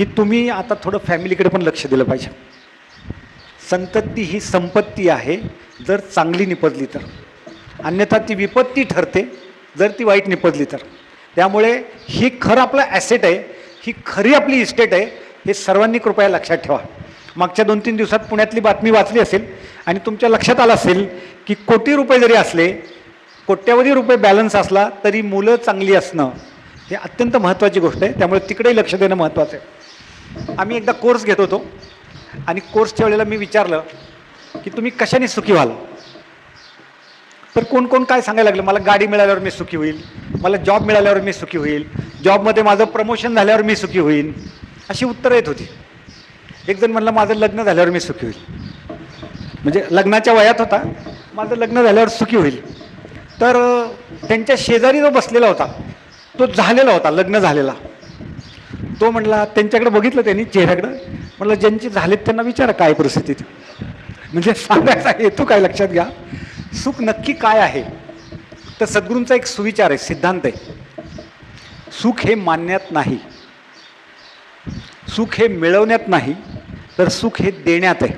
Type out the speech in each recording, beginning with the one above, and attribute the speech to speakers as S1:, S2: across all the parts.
S1: की तुम्ही आता थोडं फॅमिलीकडे पण लक्ष दिलं पाहिजे. संतती ही संपत्ती आहे जर चांगली निपजली तर. अन्यथा ती विपत्ती ठरते जर ती वाईट निपजली तर. त्यामुळे ही खरं आपलं ॲसेट आहे ही खरी आपली इस्टेट आहे हे सर्वांनी कृपया लक्षात ठेवा. मागच्या दोन तीन दिवसात पुण्यातली बातमी वाचली असेल आणि तुमच्या लक्षात आलं असेल की कोटी रुपये जरी असले कोट्यावधी रुपये बॅलन्स असला तरी मुलं चांगली असणं हे अत्यंत महत्त्वाची गोष्ट आहे. त्यामुळे तिकडेही लक्ष देणं महत्त्वाचं आहे. आम्ही एकदा कोर्स घेत होतो. आणि कोर्सच्या वेळेला मी विचारलं की तुम्ही कशाने सुखी व्हाल? तर कोण कोण काय सांगायला लागलं? मला गाडी मिळाल्यावर मी सुखी होईल. मला जॉब मिळाल्यावर मी सुखी होईल. जॉबमध्ये माझं प्रमोशन झाल्यावर मी सुखी होईल अशी उत्तरं येत होती. एकजण म्हणलं माझं लग्न झाल्यावर मी सुखी होईल. म्हणजे लग्नाच्या वयात होता. माझं लग्न झाल्यावर सुखी होईल. तर त्यांच्या शेजारी जो बसलेला होता तो झालेला होता लग्न झालेला. तो म्हटला त्यांच्याकडे बघितलं त्यांनी चेहऱ्याकडं. म्हटलं ज्यांचे झालेत त्यांना विचारा काय परिस्थितीत म्हणजे सांगायचा हेतू काय लक्षात घ्या. सुख नक्की काय आहे? तर सद्गुरूंचा एक सुविचार आहे सिद्धांत आहे. सुख हे मानण्यात नाही. सुख हे मिळवण्यात नाही तर सुख हे देण्यात आहे.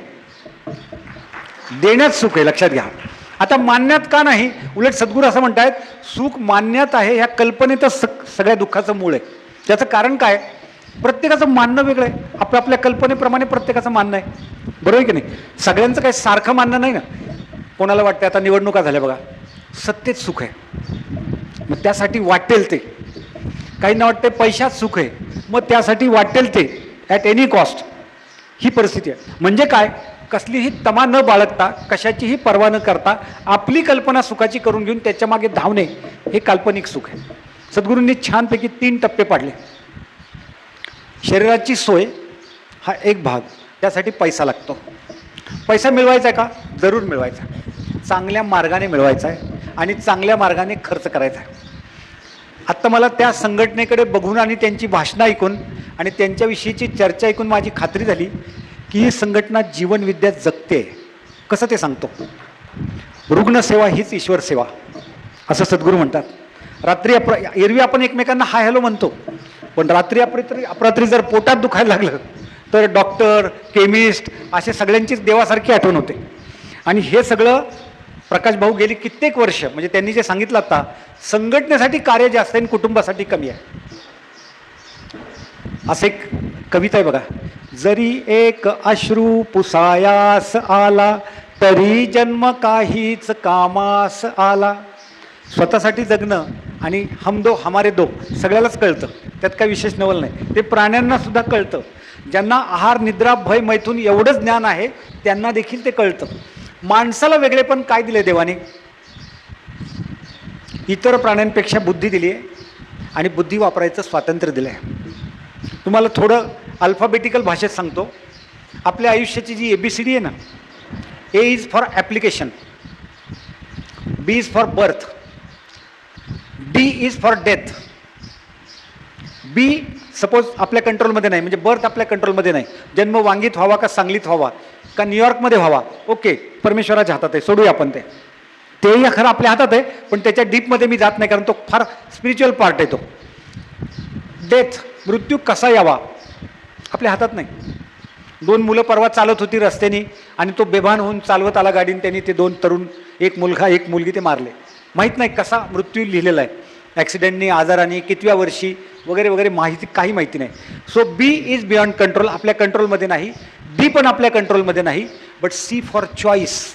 S1: देण्यात सुख आहे लक्षात घ्या. आता मानण्यात का नाही? उलट सद्गुरू असं म्हणतायत सुख मानण्यात आहे ह्या कल्पनेतच सग सगळ्या दुःखाचं मूळ आहे. त्याचं कारण काय? प्रत्येकाचं मानणं वेगळं आहे. आपल्या आपल्या कल्पनेप्रमाणे प्रत्येकाचं मानणं आहे. बरोबर आहे की नाही? सगळ्यांचं काही सारखं मानणं नाही ना? कोणाला वाटतं आता निवडणुका झाल्या बघा. सत्तेत सुख आहे. मग त्यासाठी वाटेल ते. काहींना वाटते पैशात सुख आहे. मग त्यासाठी वाटेल ते. ॲट एनी कॉस्ट ही परिस्थिती आहे. म्हणजे काय? कसलीही तमा न बाळगता कशाचीही पर्वा न करता आपली कल्पना सुखाची करून घेऊन त्याच्यामागे धावणे हे काल्पनिक सुख आहे. सद्गुरूंनी छानपैकी तीन टप्पे पाडले. शरीराची सोय हा एक भाग. त्यासाठी पैसा लागतो. पैसा मिळवायचा आहे का? जरूर मिळवायचा आहे. चांगल्या मार्गाने मिळवायचा आहे आणि चांगल्या मार्गाने खर्च करायचा आहे. आत्ता मला त्या संघटनेकडे बघून आणि त्यांची भाषणं ऐकून आणि त्यांच्याविषयीची चर्चा ऐकून माझी खात्री झाली की ही संघटना जीवनविद्या जगते. कसं ते सांगतो? रुग्णसेवा हीच ईश्वर सेवा. असं सद्गुरू म्हणतात. रात्री आपण एरवी आपण एकमेकांना हाय हॅलो म्हणतो. पण रात्री अपरात्री अपरात्री जर पोटात दुखायला लागलं तर डॉक्टर केमिस्ट असे सगळ्यांचीच देवासारखी आठवण होते. आणि हे सगळं प्रकाश भाऊ गेली कित्येक वर्ष म्हणजे त्यांनी जे सांगितलं आता संघटनेसाठी कार्य जास्त आहे आणि कुटुंबासाठी कमी आहे. असं एक कविता आहे बघा. जरी एक अश्रू पुसायास आला तरी जन्म काहीच कामास आला. स्वतःसाठी जगणं आणि हम दो हमारे दो सगळ्यालाच कळतं. त्यात काही विशेष नवल नाही. ते प्राण्यांनासुद्धा कळतं. ज्यांना आहार निद्रा भय मैथून एवढंच ज्ञान आहे त्यांना देखील ते कळतं. माणसाला वेगळे पण काय दिले देवाने? इतर प्राण्यांपेक्षा बुद्धी दिली आहे आणि बुद्धी वापरायचं स्वातंत्र्य दिलं आहे तुम्हाला थोडं अल्फाबेटिकल भाषेत सांगतो. आपल्या आयुष्याची जी ए बी सी डी आहे ना A is for application B is for birth D is for death B suppose आपल्या कंट्रोलमध्ये नाही म्हणजे बर्थ आपल्या कंट्रोलमध्ये नाही. जन्म वांगीत व्हावा का सांगलीत व्हावा? का न्यूयॉर्कमध्ये व्हावा? ओके परमेश्वराच्या हातात आहे सोडूया आपण ते. तेही खरं आपल्या हातात आहे पण त्याच्या डीपमध्ये मी जात नाही कारण तो फार स्पिरिच्युअल पार्ट आहे तो. डेथ मृत्यू कसा यावा? आपल्या हातात नाही. दोन मुलं परवा चालत होती रस्त्याने आणि तो बेभान होऊन चालवत आला गाडीने त्यांनी ते दोन तरुण एक मुलगा एक मुलगी ते मारले. माहीत नाही कसा मृत्यू लिहिलेला आहे. ॲक्सिडेंटनी आजाराने कितव्या वर्षी वगैरे वगैरे माहिती काही माहिती नाही. So B is beyond control आपल्या कंट्रोलमध्ये नाही. डी पण आपल्या कंट्रोलमध्ये नाही. But C for choice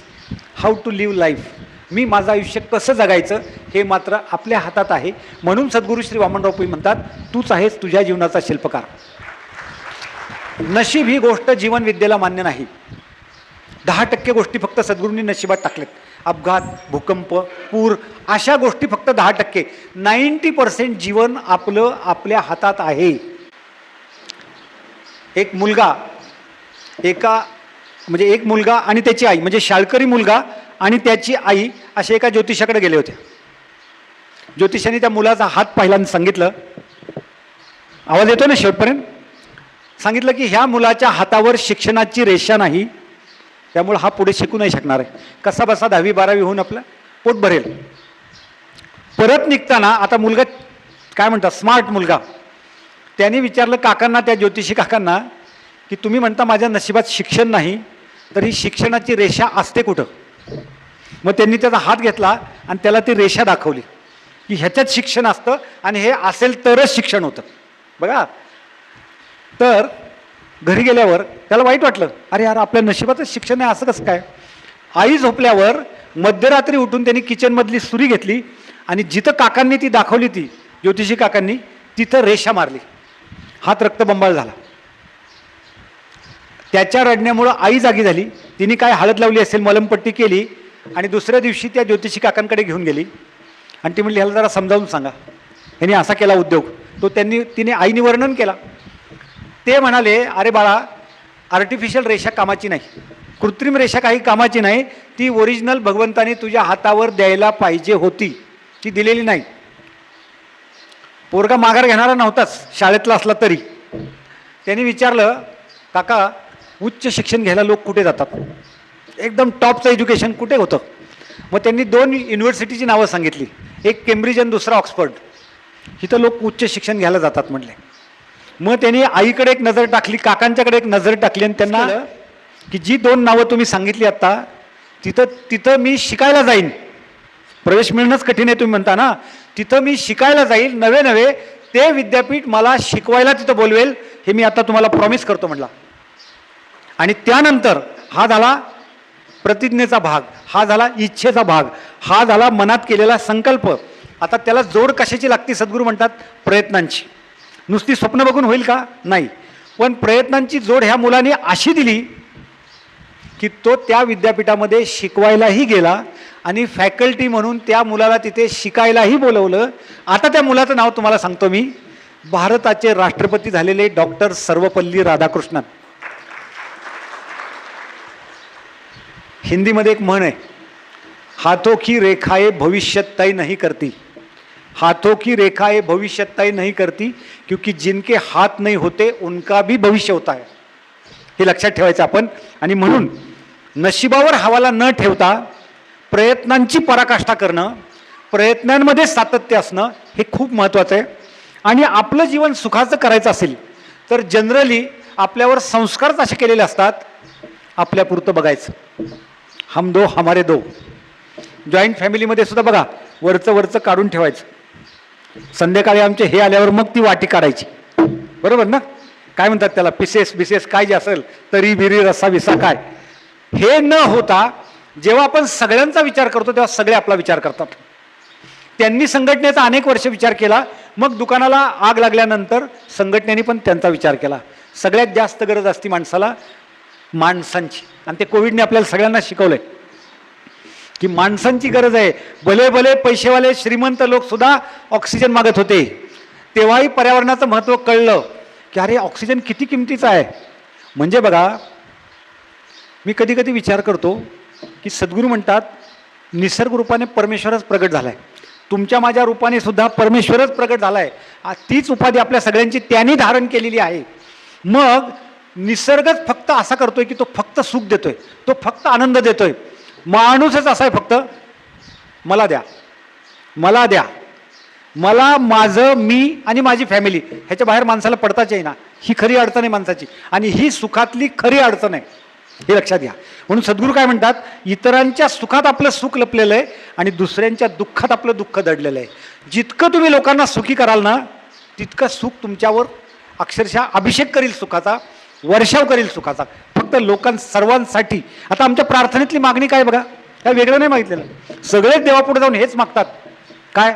S1: how to live life मी माझं आयुष्य कसं जगायचं हे मात्र आपल्या हातात आहे. म्हणून सद्गुरू श्री वामनराव पै म्हणतात तूच आहेस तुझ्या जीवनाचा शिल्पकार. नशीब ही गोष्ट जीवनविद्येला मान्य नाही. दहा टक्के गोष्टी फक्त सद्गुरूंनी नशिबात टाकलेत. अपघात भूकंप पूर अशा गोष्टी फक्त दहा टक्के. नाईंटी पर्सेंट जीवन आपलं आपल्या हातात आहे. एक मुलगा एका म्हणजे एक मुलगा आणि त्याची आई म्हणजे शाळकरी मुलगा आणि त्याची आई असे एका ज्योतिषाकडे गेले होते. ज्योतिषाने त्या मुलाचा हात पाहिला आणि सांगितलं. आवाज येतो ना शेवटपर्यंत? सांगितलं की ह्या मुलाच्या हातावर शिक्षणाची रेषा नाही. त्यामुळं हा पुढे शिकू नाही शकणार आहे. कसा बसा दहावी बारावी होऊन आपलं पोट भरेल. परत निघताना आता मुलगा काय म्हणतात स्मार्ट मुलगा. त्यांनी विचारलं काकांना त्या ज्योतिषी काकांना की तुम्ही म्हणता माझ्या नशिबात शिक्षण नाही तर ही शिक्षणाची रेषा असते कुठं? मग त्यांनी त्याचा हात घेतला आणि त्याला ती रेषा दाखवली की ह्याच्यात शिक्षण असतं आणि हे असेल तरच शिक्षण होतं. बघा. तर घरी गेल्यावर त्याला वाईट वाटलं. अरे यार आपल्या नशिबाचं शिक्षण आहे असं कसं काय? आई झोपल्यावर मध्यरात्री उठून त्यांनी किचनमधली सुरी घेतली आणि जिथं काकांनी ती दाखवली ती ज्योतिषी काकांनी तिथं रेषा मारली. हात रक्तबंबाळ झाला. त्याच्या रडण्यामुळं आई जागी झाली. तिने काय हळद लावली असेल मलमपट्टी केली आणि दुसऱ्या दिवशी त्या ज्योतिषी काकांकडे घेऊन गेली. आणि ती म्हणली ह्याला जरा समजावून सांगा. ह्याने असा केला उद्योग. तो त्यांनी तिने आईने वर्णन केला. ते म्हणाले अरे बाळा आर्टिफिशियल रेषा कामाची नाही. कृत्रिम रेषा काही कामाची नाही. ती ओरिजिनल भगवंताने तुझ्या हातावर द्यायला पाहिजे होती. ती दिलेली नाही. पोरगा माघार घेणारा नव्हताच शाळेतला असला तरी. त्यांनी विचारलं काका उच्च शिक्षण घ्यायला लोक कुठे जातात? एकदम टॉपचं एज्युकेशन कुठे होतं? मग त्यांनी दोन युनिव्हर्सिटीची नावं सांगितली. एक केम्ब्रिज आणि दुसरा ऑक्सफर्ड. इथं लोक उच्च शिक्षण घ्यायला जातात म्हटले मग त्यांनी आईकडे एक नजर टाकली काकांच्याकडे एक नजर टाकली आणि त्यांना की जी दोन नावं तुम्ही सांगितली आत्ता तिथं तिथं मी शिकायला जाईन. प्रवेश मिळणंच कठीण आहे तुम्ही म्हणता ना? तिथं मी शिकायला जाईल नवे नवे ते विद्यापीठ मला शिकवायला तिथं बोलवेल हे मी आता तुम्हाला प्रॉमिस करतो म्हटला. आणि त्यानंतर हा झाला प्रतिज्ञेचा भाग हा झाला इच्छेचा भाग हा झाला मनात केलेला संकल्प. आता त्याला जोड कशाची लागते सद्गुरू म्हणतात प्रयत्नांची. नुसती स्वप्न बघून होईल का? नाही. पण प्रयत्नांची जोड ह्या मुलाने अशी दिली की तो त्या विद्यापीठामध्ये शिकवायलाही गेला आणि फॅकल्टी म्हणून त्या मुलाला तिथे शिकायलाही बोलवलं. आता त्या मुलाचं नाव तुम्हाला सांगतो मी. भारताचे राष्ट्रपती झालेले डॉक्टर सर्वपल्ली राधाकृष्णन. हिंदीमध्ये एक म्हण आहे हाथों की रेखाएं भविष्य तय नहीं करती. हाथों की रेखाएं भविष्य तय नहीं करती क्योंकि जिनके हाथ नहीं होते उनका भी भविष्य होता है। हे लक्षात ठेवायचं आपण. आणि म्हणून नशिबावर हवाला न ठेवता प्रयत्नांची पराकाष्ठा करणं प्रयत्नांमध्ये सातत्य असणं हे खूप महत्त्वाचं आहे. आणि आपलं जीवन सुखाचं करायचं असेल तर जनरली आपल्यावर संस्कारच असे केलेले असतात आपल्यापुरतं बघायचं. हम दो हमारे दो. जॉईंट फॅमिलीमध्ये सुद्धा बघा वरचं वरचं काढून ठेवायचं. संध्याकाळी आमचे हे आल्यावर मग ती वाटी काढायची. बरोबर ना? काय म्हणतात त्याला? पिसेस बिसेस काय जे असेल तरी बिरी रस्सा विसा काय? हे न होता जेव्हा आपण सगळ्यांचा विचार करतो तेव्हा सगळे आपला विचार करतात. त्यांनी संघटनेचा अनेक वर्ष विचार केला मग दुकानाला आग लागल्यानंतर संघटनेने पण त्यांचा विचार केला. सगळ्यात जास्त गरज असती माणसाला माणसांची. आणि ते कोविडने आपल्याला सगळ्यांना शिकवलं आहे की माणसांची गरज आहे. भले भले पैसेवाले श्रीमंत लोक सुद्धा ऑक्सिजन मागत होते. तेव्हाही पर्यावरणाचं महत्त्व कळलं की अरे ऑक्सिजन किती किमतीचा आहे? म्हणजे बघा मी कधी कधी विचार करतो की सद्गुरू म्हणतात निसर्ग रूपाने परमेश्वरच प्रगट झाला आहे तुमच्या माझ्या रूपाने सुद्धा परमेश्वरच प्रगट झाला आहे तीच उपाधी आपल्या सगळ्यांची त्यांनी धारण केलेली आहे. मग निसर्गच फक्त असा करतोय की तो फक्त सुख देतोय. तो फक्त आनंद देतोय. माणूसच असा आहे फक्त. मला द्या. मला द्या. मला माझं मी आणि माझी फॅमिली ह्याच्या बाहेर माणसाला पडताच येईना. ही खरी अडचण आहे माणसाची. आणि ही सुखातली खरी अडचण आहे. हे लक्षात घ्या. म्हणून सद्गुरू काय म्हणतात? इतरांच्या सुखात आपलं सुख लपलेलं आहे आणि दुसऱ्यांच्या दुःखात आपलं दुःख दडलेलं आहे. जितकं तुम्ही लोकांना सुखी कराल ना तितकं सुख तुमच्यावर अक्षरशः अभिषेक करील सुखाचा वर्षाव करील सुखाचा. फक्त लोकां सर्वांसाठी. आता आमच्या प्रार्थनेतली मागणी काय बघा? काय वेगळं नाही मागितलेलं. सगळेच देवापुढे जाऊन हेच मागतात. काय?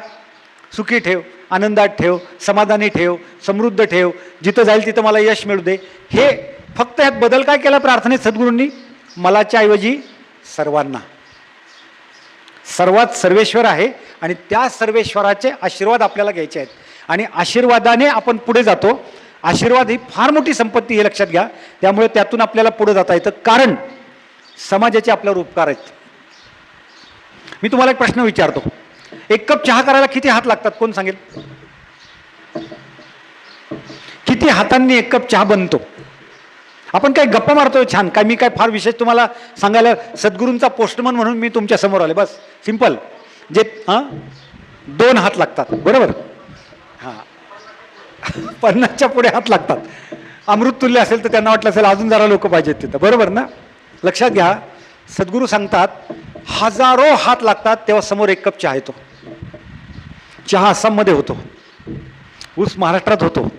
S1: सुखी ठेव आनंदात ठेव समाधानी ठेव समृद्ध ठेव. जिथं जाईल तिथं मला यश मिळू दे. हे फक्त ह्यात बदल काय केला प्रार्थनेत सद्गुरूंनी? मलाच्या ऐवजी सर्वांना. सर्वात सर्वेश्वर आहे आणि त्या सर्वेश्वराचे आशीर्वाद आपल्याला घ्यायचे आहेत. आणि आशीर्वादाने आपण पुढे जातो. आशीर्वाद ही फार मोठी संपत्ती हे लक्षात घ्या. त्यामुळे त्यातून आपल्याला पुढे जाता येतं. कारण समाजाचे आपल्यावर उपकार आहेत. मी तुम्हाला एक प्रश्न विचारतो. एक कप चहा करायला किती हात लागतात? कोण सांगेल? किती हातांनी एक कप चहा बनतो? आपण काय गप्पा मारतोय? छान. काय मी काय फार विशेष तुम्हाला सांगायला सद्गुरूंचा पोस्टमन म्हणून मी तुमच्यासमोर आले बस. सिंपल जे हां? दोन हात लागतात. बरोबर? हां. पन्नासच्या पुढे हात लागतात. अमृततुल्य असेल तर त्यांना वाटलं असेल अजून जरा लोक पाहिजेत तिथं. बरोबर ना? लक्षात घ्या सद्गुरू सांगतात हजारो हात लागतात तेव्हा समोर एक कप चहा येतो. चहा आसाममध्ये होतो. ऊस महाराष्ट्रात होतो.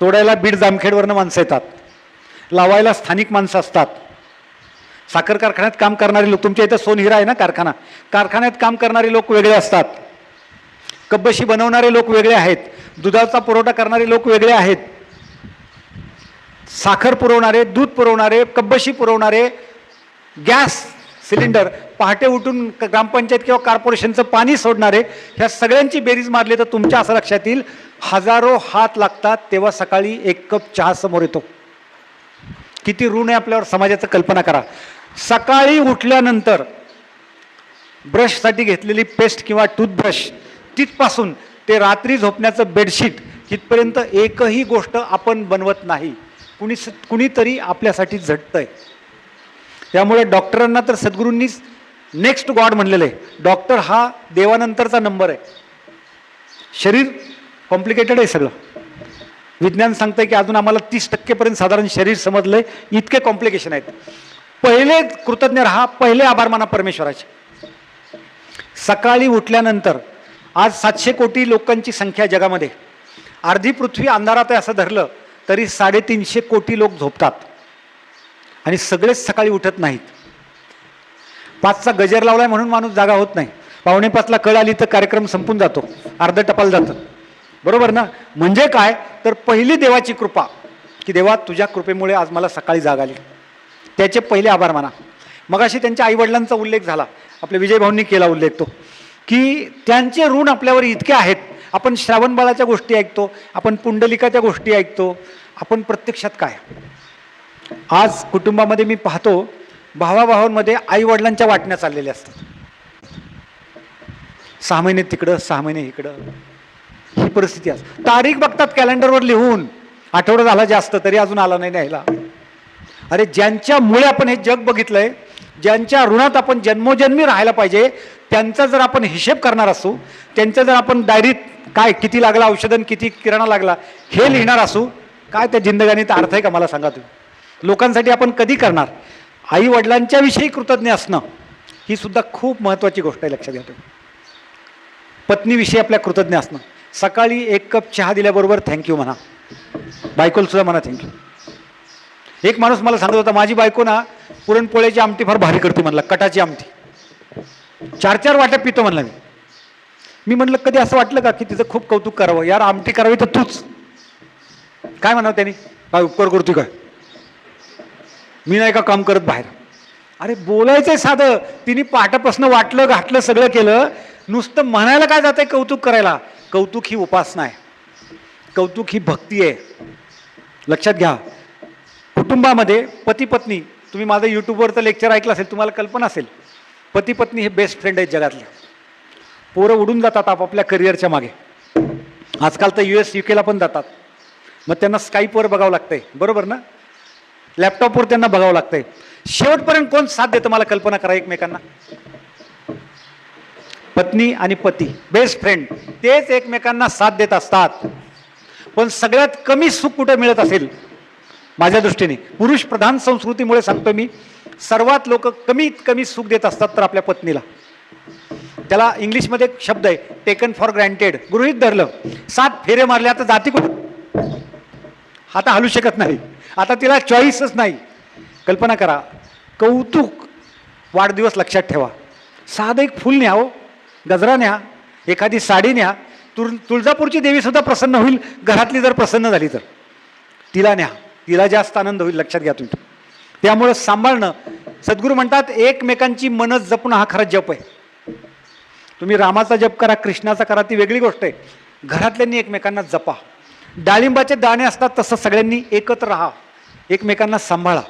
S1: तोडायला बीड जामखेडवरनं माणसं येतात. लावायला स्थानिक माणसं असतात. साखर कारखान्यात काम करणारे लोक तुमच्या इथं सोनहिरा आहे ना कारखाना? कारखान्यात काम करणारे लोक वेगळे असतात. कब्बशी बनवणारे लोक वेगळे आहेत. दुधाचा पुरवठा करणारे लोक वेगळे आहेत. साखर पुरवणारे दूध पुरवणारे कब्बशी पुरवणारे गॅस सिलेंडर पहाटे उठून ग्रामपंचायत किंवा कॉर्पोरेशनचं पाणी सोडणारे ह्या सगळ्यांची बेरीज मारली तर तुमच्या असं लक्षात येईल हजारो हात लागतात तेव्हा सकाळी एक कप चहा समोर येतो. किती ऋण आहे आपल्यावर समाजाचं कल्पना करा. सकाळी उठल्यानंतर ब्रशसाठी घेतलेली पेस्ट किंवा टूथब्रश तिथपासून ते रात्री झोपण्याचं बेडशीट तिथपर्यंत एकही गोष्ट आपण बनवत नाही. कुणी स कुणीतरी आपल्यासाठी झटतं आहे त्यामुळे डॉक्टरांना तर सद्गुरूंनीच नेक्स्ट गॉड म्हणलेलं आहे. डॉक्टर हा देवानंतरचा नंबर आहे. शरीर कॉम्प्लिकेटेड आहे सगळं. विज्ञान सांगतंय की अजून आम्हाला तीस टक्केपर्यंत साधारण शरीर समजलं आहे इतके कॉम्प्लिकेशन आहेत. पहिले कृतज्ञ राहा पहिले आभार माना परमेश्वराचे. सकाळी उठल्यानंतर आज सातशे कोटी लोकांची संख्या जगामध्ये. अर्धी पृथ्वी अंधारात आहे असं धरलं तरी साडेतीनशे कोटी लोक झोपतात. आणि सगळेच सकाळी उठत नाहीत. पाचचा गजर लावलाय म्हणून माणूस जागा होत नाही. पावणे पाचला कळ आली तर कार्यक्रम संपून जातो. अर्ध टपाल जातं. बरोबर ना? म्हणजे काय? तर पहिली देवाची कृपा की देवा तुझ्या कृपेमुळे आज मला सकाळी जाग आली. त्याचे पहिले आभार माना. मगाशी त्यांच्या आईवडिलांचा उल्लेख झाला. आपल्या विजय भाऊंनी केला उल्लेख तो. की त्यांचे ऋण आपल्यावर इतके आहेत. आपण श्रावणबाळाच्या गोष्टी ऐकतो आपण पुंडलिकाच्या गोष्टी ऐकतो. आपण प्रत्यक्षात काय? आज कुटुंबामध्ये मी पाहतो भावाभावांमध्ये आईवडिलांच्या वाटण्या चाललेल्या असतात. सहा महिने तिकडं सहा महिने इकडं. ही परिस्थिती असते तारीख बघतात कॅलेंडरवर लिहून. आठवडा झाला जास्त तरी अजून आला नाही न्यायला. अरे ज्यांच्यामुळे आपण हे जग बघितलंय ज्यांच्या ऋणात आपण जन्मोजन्मी राहायला पाहिजे त्यांचा जर आपण हिशेब करणार असू त्यांचं जर आपण डायरीत काय किती लागला औषधन किती किराणा लागला हे लिहिणार असू काय त्या जिंदगानीत अर्थ आहे का मला सांगा तुम्ही? लोकांसाठी आपण कधी करणार? आई वडिलांच्याविषयी कृतज्ञ असणं ही सुद्धा खूप महत्त्वाची गोष्ट आहे लक्षात घ्या तुम्ही. पत्नीविषयी आपल्या कृतज्ञ असणं. सकाळी एक कप चहा दिल्याबरोबर थँक्यू म्हणा. बायकोलसुद्धा म्हणा थँक्यू एक माणूस मला सांगत होता माझी बायको ना पुरणपोळ्याची आमटी फार भारी करते म्हणला कटाची आमटी. चार चार वाट्या पितो म्हणला मी. मी म्हणलं कधी असं वाटलं का की तिचं खूप कौतुक करावं? यार आमटी करावी तर तूच. काय म्हणावं त्यांनी? काय उपकार करतो काय? मी नाही का काम करत बाहेर. अरे बोलायचंय साधं. तिने पहाटापासून वाटलं घातलं सगळं केलं. नुसतं म्हणायला काय जातंय कौतुक करायला? कौतुक ही उपासना आहे. कौतुक ही भक्ती आहे. लक्षात घ्या. कुटुंबामध्ये पती पत्नी तुम्ही माझं यूट्यूबवरचं लेक्चर ऐकलं असेल तुम्हाला कल्पना असेल पती पत्नी हे बेस्ट फ्रेंड आहेत जगातले. पोरं उडून जातात आपापल्या करिअरच्या मागे. आजकाल तर यू एस यू केला पण जातात. मग त्यांना स्काईपवर बघावं लागतंय. बरोबर ना? लॅपटॉपवर त्यांना बघावं लागतंय. शेवटपर्यंत कोण साथ देतं मला कल्पना करा एकमेकांना? पत्नी आणि पती बेस्ट फ्रेंड तेच एकमेकांना साथ देत असतात. पण सगळ्यात कमी सुख कुठं मिळत असेल? माझ्या दृष्टीने. पुरुष प्रधान संस्कृतीमुळे सांगतो मी सर्वात लोक कमीत कमी सुख देत असतात तर आपल्या पत्नीला. त्याला इंग्लिशमध्ये एक शब्द आहे टेकन फॉर ग्रँटेड गृहित धरलं. सात फेरे मारले आता जाती कुठं? आता हलू शकत नाही. आता तिला चॉईसच नाही. कल्पना करा कौतुक वाढदिवस लक्षात ठेवा. साधं एक फुल न्या हो गजरा न्या एखादी साडी न्या. तुळ तुळजापूरची देवीसुद्धा प्रसन्न होईल घरातली जर प्रसन्न झाली तर. तिला न्या. तिला जास्त आनंद होईल लक्षात घ्या तुम्ही. त्यामुळं सांभाळणं सद्गुरू म्हणतात एकमेकांची मनच जपणं हा खरा जप आहे. तुम्ही रामाचा जप करा कृष्णाचा करा ती वेगळी गोष्ट आहे. घरातल्यांनी एकमेकांना जपा. डाळिंबाचे दाणे असतात तसं सगळ्यांनी एकत्र राहा. एकमेकांना सांभाळा.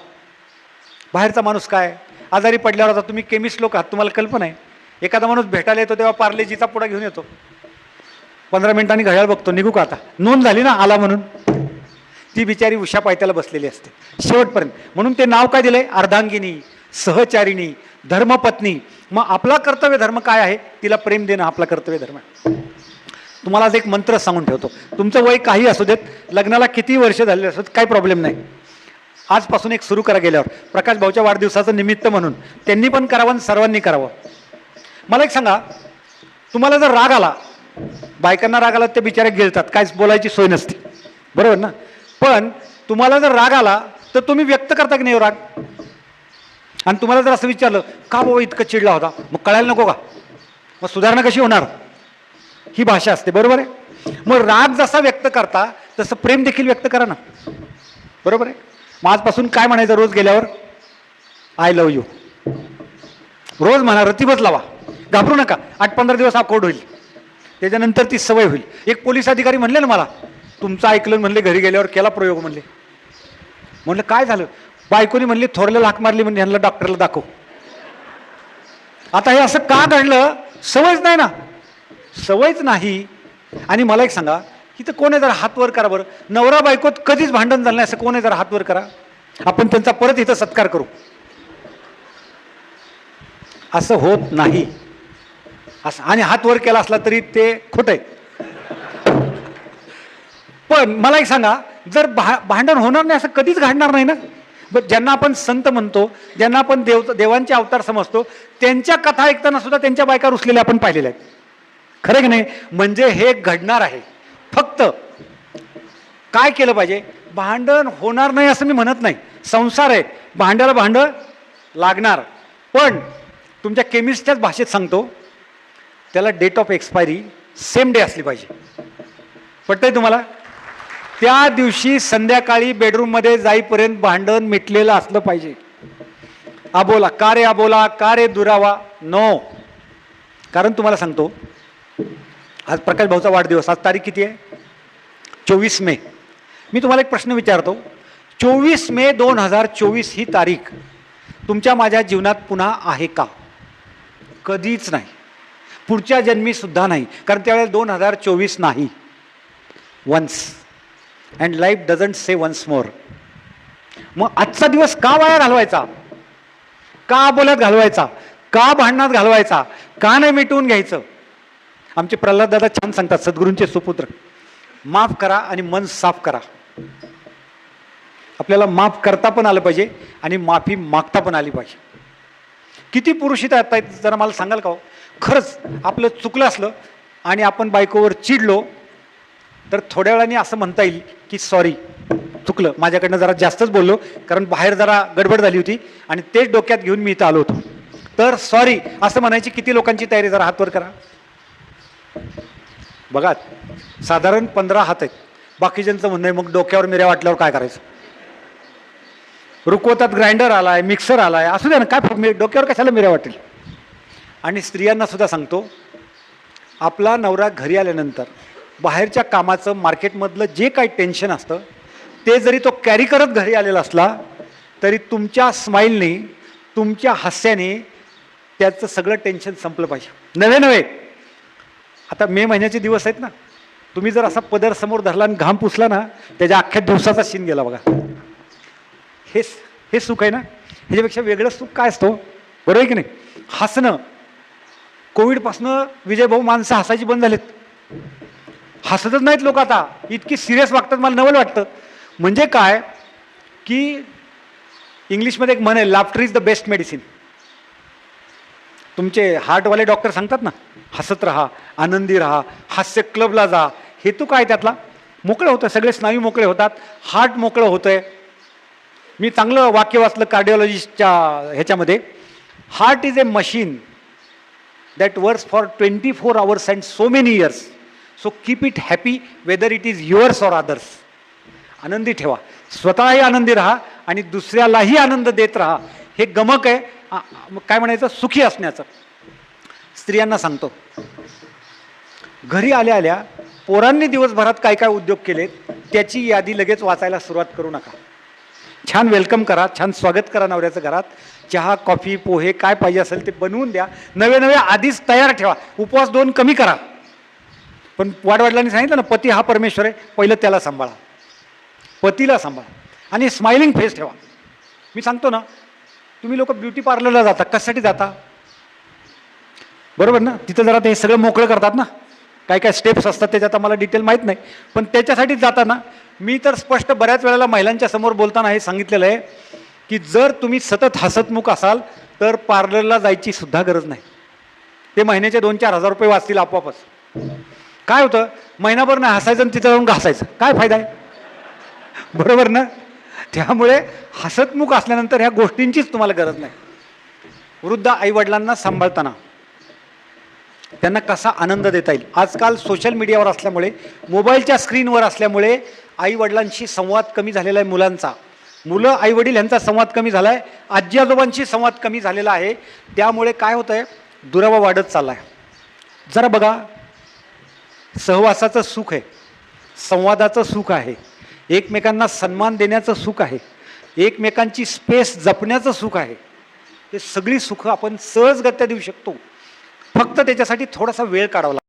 S1: बाहेरचा माणूस काय? आजारी पडल्यावर आता तुम्ही केमिस्ट लोक आहात तुम्हाला कल्पना आहे. एखादा माणूस भेटायला येतो तेव्हा पार्लेजीचा पुडा घेऊन येतो. पंधरा मिनिटांनी घड्याळ बघतो निघू का आता? नोंद झाली ना आला म्हणून? ती बिचारी उषा पायथ्याला बसलेली असते. शेवटपर्यंत. म्हणून ते नाव काय दिलं आहे अर्धांगिनी सहचारिणी धर्मपत्नी. मग आपला कर्तव्य धर्म काय आहे? तिला प्रेम देणं आपला कर्तव्य धर्म आहे. तुम्हाला आज एक मंत्र सांगून ठेवतो. तुमचं वय काही असू देत लग्नाला किती वर्ष झालेले असत काही प्रॉब्लेम नाही. आजपासून एक सुरू करा गेल्यावर. प्रकाश भाऊच्या वाढदिवसाचं निमित्त म्हणून. त्यांनी पण करावं आणि सर्वांनी करावं. मला एक सांगा तुम्हाला जर राग आला बायकांना राग आला ते बिचारे गिळतात काहीच बोलायची सोय नसते. बरोबर ना? पण तुम्हाला जर राग आला तर तुम्ही व्यक्त करता की नाही हो राग? आणि तुम्हाला जर असं विचारलं का बाबा इतकं चिडला होता? मग कळायला नको का? मग सुधारणा कशी होणार? ही भाषा असते बरोबर आहे? मग राग जसा व्यक्त करता तसं प्रेम देखील व्यक्त करा ना. बरोबर आहे? मग आजपासून काय म्हणायचं रोज गेल्यावर? आय लव यू रोज म्हणा रतीबच लावा. घाबरू नका. आठ पंधरा दिवस हा कोड होईल. त्याच्यानंतर ती सवय होईल. एक पोलीस अधिकारी म्हणले ना मला तुमचं ऐकलं म्हणले घरी गेल्यावर केला प्रयोग म्हणले. म्हणलं काय झालं? बायकोनी म्हणली थोरल्याला हाक मारली म्हणजे ह्यांना डॉक्टरला दाखव. आता हे असं का घडलं? सवयच नाही ना. सवयच नाही. आणि मला एक सांगा की कोण कोणी जरा हात वर करा बरं. नवरा बायकोत कधीच भांडण झालं नाही असं कोण आहे जरा हात वर करा. आपण त्यांचा परत इथं सत्कार करू. असं होत नाही. असं आणि हात वर केला असला तरी ते खोटं आहे. पण मला एक सांगा जर भा भांडण होणार नाही असं कधीच घडणार नाही ना? बरं ज्यांना आपण संत म्हणतो ज्यांना आपण देव देवांचे अवतार समजतो त्यांच्या कथा ऐकताना सुद्धा त्यांच्या बायका रुसलेल्या आपण पाहिलेल्या आहेत. खरं की नाही? म्हणजे हे घडणार आहे. फक्त काय केलं पाहिजे? भांडण होणार नाही असं मी म्हणत नाही. संसार आहे. भांड्याला भांडं लागणार. पण तुमच्या केमिस्टच्याच भाषेत सांगतो त्याला date of expiry same day असली पाहिजे. पटतंय तुम्हाला? त्या दिवशी संध्याकाळी बेडरूममध्ये जाईपर्यंत भांडण मिटलेलं असलं पाहिजे. आबोला का रे आबोला का रे दुरावा? नो कारण तुम्हाला सांगतो आज प्रकाश भाऊचा वाढदिवस आज तारीख किती आहे? चोवीस मे. मी तुम्हाला एक प्रश्न विचारतो चोवीस मे दोन हजार चोवीस ही तारीख तुमच्या माझ्या जीवनात पुन्हा आहे का? कधीच नाही. पुढच्या जन्मीसुद्धा नाही. कारण त्यावेळेला दोन हजार चोवीस नाही. Once and life doesn't say once more मग आजचा दिवस का वाया घालवायचा? का बोलत घालवायचा? का भांडणात घालवायचा? का नाही मिटवून घ्यायचं? आमचे प्रल्हाद दादा छान सांगतात सद्गुरूंचे सुपुत्र माफ करा आणि मन साफ करा. आपल्याला माफ करता पण आलं पाहिजे आणि माफी मागता पण आली पाहिजे. किती पुरुष आता जरा मला सांगाल का हो? खरंच आपलं चुकलं असलं आणि आपण बायकोवर चिडलो तर थोड्या वेळाने असं म्हणता येईल की सॉरी चुकलं. माझ्याकडनं जरा जास्तच बोललो कारण बाहेर जरा गडबड झाली होती आणि तेच डोक्यात घेऊन मी इथं आलो होतो. तर सॉरी असं म्हणायची किती लोकांची तयारी जरा हातवर करा. बघा साधारण पंधरा हात आहेत. बाकीच्यांचं म्हणणं आहे मग डोक्यावर मिऱ्या वाटल्यावर काय करायचं? रुकवतात ग्राइंडर आलाय मिक्सर आलाय असू द्या ना काय फरक? मी डोक्यावर कशाला मिऱ्या वाटेल? आणि स्त्रियांना सुद्धा सांगतो आपला नवरा घरी आल्यानंतर बाहेरच्या कामाचं मार्केटमधलं जे काही टेन्शन असतं ते जरी तो कॅरी करत घरी आलेला असला तरी तुमच्या स्माईलने तुमच्या हास्याने त्याचं सगळं टेन्शन संपलं पाहिजे. नव्हे नव्हे. आता मे महिन्याचे दिवस आहेत ना. तुम्ही जर असा पदर समोर धरला आणि घाम पुसला ना त्याच्या अख्ख्या दिवसाचा सीन गेला बघा. हे हे सुख आहे ना. ह्याच्यापेक्षा वेगळं सुख काय असतो हो? बरोबर आहे की नाही? हसणं. कोविडपासनं विजयभाऊ माणसं हसायची बंद झालेत. हसतच नाहीत लोक आता. इतकी सिरियस वागतात मला नवल वाटतं. म्हणजे काय? की इंग्लिशमध्ये एक म्हण आहे laughter is the best medicine तुमचे हार्टवाले डॉक्टर सांगतात ना हसत राहा आनंदी राहा हास्य क्लबला जा. हेतू काय त्यातला? मोकळं होतं सगळे स्नायू मोकळे होतात हार्ट मोकळं होतं आहे मी चांगलं वाक्य वाचलं कार्डिओलॉजिस्टच्या ह्याच्यामध्ये. Heart is a machine that works for twenty four hours and so many years so keep it happy whether it is yours or others आनंदी ठेवा. स्वतःही आनंदी राहा आणि दुसऱ्यालाही आनंद देत राहा. हे गमक आहे. काय म्हणायचं? सुखी असण्याचं. स्त्रियांना सांगतो. घरी आल्या आल्या पोरांनी दिवसभरात काय काय उद्योग केलेत त्याची यादी लगेच वाचायला सुरुवात करू नका. छान वेलकम करा छान स्वागत करा नवऱ्याचं घरात. चहा कॉफी पोहे काय पाहिजे असेल ते बनवून द्या. नवे नवे आधीच तयार ठेवा. उपवास दोन कमी करा. पण वाडवडिलांनी सांगितलं ना पती हा परमेश्वर आहे पहिलं त्याला सांभाळा. पतीला सांभाळा. आणि स्माइलिंग फेस ठेवा. मी सांगतो ना तुम्ही लोक ब्युटी पार्लरला जाता कशासाठी जाता? बरोबर ना? तिथं जरा ते सगळं मोकळं करतात ना? काय काय स्टेप्स असतात त्याच्यात आम्हाला डिटेल माहीत नाही. पण त्याच्यासाठीच जाताना मी तर स्पष्ट बऱ्याच वेळेला महिलांच्या समोर बोलताना हे सांगितलेलं आहे की जर तुम्ही सतत हसतमुख असाल तर पार्लरला जायची सुद्धा गरज नाही. ते महिन्याचे दोन चार हजार रुपये वाचतील आपोआपच. काय होतं? महिनाभर ना हसायचं आणि तिथं जाऊन घासायचं. काय फायदा आहे? बरोबर ना? त्यामुळे हसतमुख असल्यानंतर ह्या गोष्टींचीच तुम्हाला गरज नाही. वृद्ध आईवडिलांना सांभाळताना त्यांना कसा आनंद देता येईल? आजकाल सोशल मीडियावर असल्यामुळे मोबाईलच्या स्क्रीनवर असल्यामुळे आईवडिलांशी संवाद कमी झालेला आहे मुलांचा. मुलं आईवडील यांचा संवाद कमी झाला आहे आजी आजोबांशी संवाद कमी झालेला आहे. त्यामुळे काय होतं आहे दुरावा वाढत चालला आहे जरा बघा सहवासाचं सुख आहे. संवादाचं सुख आहे. एकमेकांना सन्मान देण्याचं सुख आहे. एकमेकांची स्पेस जपण्याचं सुख आहे. हे सगळी सुखं आपण सहजगत्या देऊ शकतो. फक्त त्याच्यासाठी थोडासा वेळ काढावा लागतो